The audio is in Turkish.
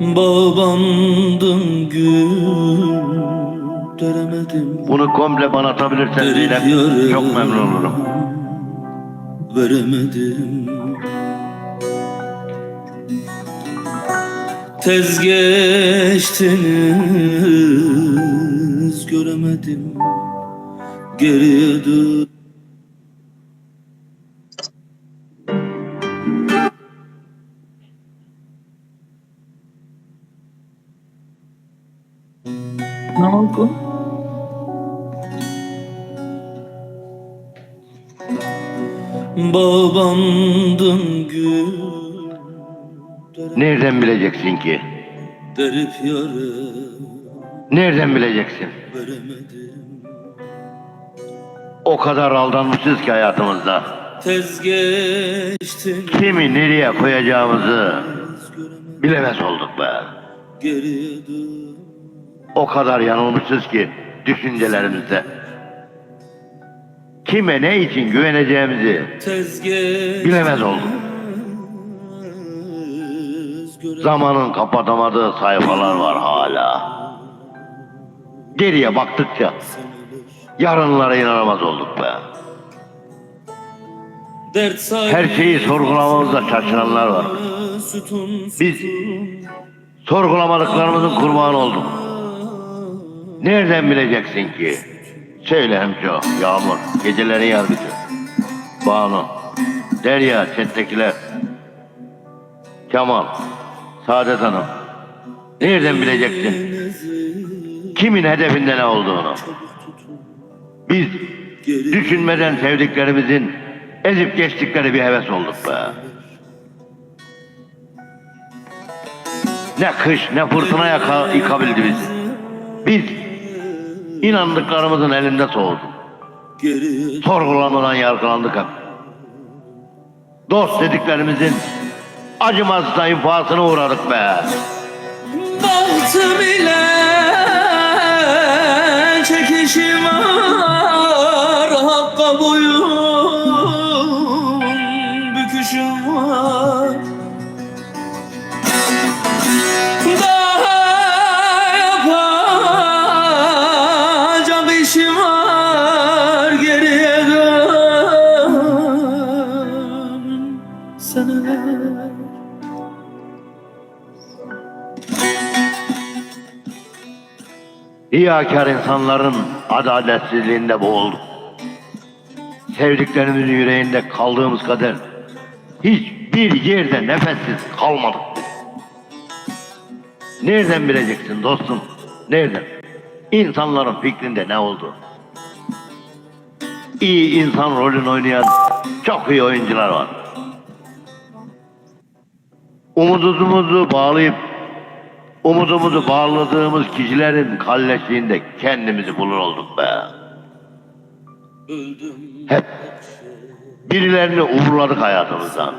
Babandım gül Deremedim Bunu komple bana atabilirsen Zeynep çok memnun olurum. Veremedim. Tez geçtiniz Göremedim. Geriye dön Ne oldu? Babandım gül Nereden bileceksin ki? Derip yara Nereden bileceksin? veremedim O kadar aldanmışız ki hayatımızda. Tez geçtin Kimi nereye koyacağımızı bilemez olduk be. geriye dön O kadar yanılmışız ki düşüncelerimizde. Kime ne için güveneceğimizi bilemez olduk. Zamanın kapatamadığı sayfalar var hala. Geriye baktıkça yarınlara inanamaz olduk be. Her şeyi sorgulamamızda şaşıranlar var. Biz sorgulamadıklarımızın kurbanı olduk. Nereden bileceksin ki? Söyle hemşo, Yağmur, gecelerin yargıcı. Banu, Derya, chat'tekiler. Kemal, Saadet Hanım. Nereden bileceksin? Kimin hedefinde ne olduğunu? Biz düşünmeden sevdiklerimizin ezip geçtikleri bir heves olduk be. Ne kış ne fırtına yaka, yıkabildi bizi. Biz inandıklarımızın elinde soğuduk. Sorgulamadan yargılandık hep. Dost dediklerimizin acımaz infasına uğradık be. Bahtım ile dön Seneler Riyakar insanların adaletsizliğinde boğulduk. Sevdiklerimizin yüreğinde kaldığımız kader hiçbir yerde nefessiz kalmadık. Nereden bileceksin dostum? Nereden? İnsanların fikrinde ne oldu? İyi insan rolünü oynayan çok iyi oyuncular var. Umudumuzu bağlayıp umudumuzu bağladığımız kişilerin kalleşliğinde kendimizi bulur olduk be. Öldüm Hep birilerini uğurladık hayatımızdan.